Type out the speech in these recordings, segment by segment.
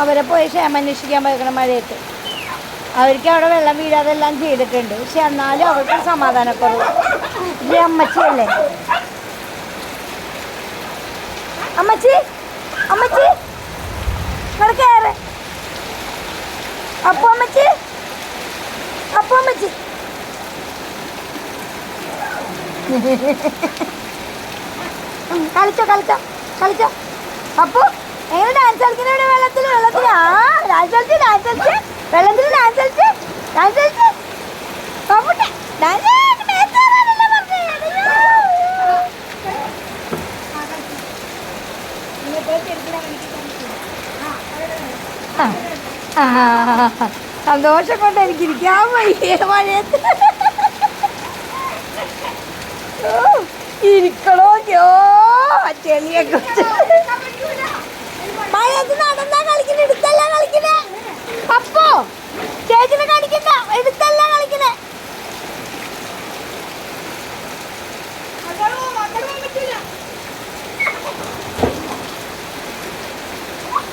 അവരെ പോയി ക്ഷേമം അന്വേഷിക്കാൻ പോയിക്കണം മഴയത്ത്. അവർക്ക് അവിടെ വെള്ളം വീഴാതെല്ലാം ചെയ്തിട്ടുണ്ട്. പക്ഷെ എന്നാലും അവർക്ക് സമാധാനക്കുറവ്. ഇത് അമ്മച്ചിയല്ലേ അമ്മച്ചി അമ്മച്ചി ഇവിടെ അപ്പു അമ്മച്ചി അപ്പൊ അമ്മച്ചി. കളിച്ചോ കളിച്ചോ കളിച്ചോ. അപ്പു. സന്തോഷം കൊണ്ട് എനിക്ക് ഇരിക്കാൻ വയ്യ മഴയത്ത്. ഇരിക്കണോ? ചെളിയെ ചെളിയൊക്കെ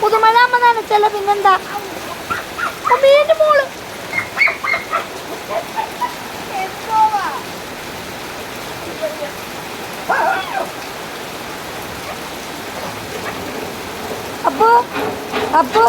പുതുമഴ അമ്മ നനച്ചല്ല പിന്നെന്താ അമ്മേന്റെ മോൾ. അപ്പോ അപ്പു.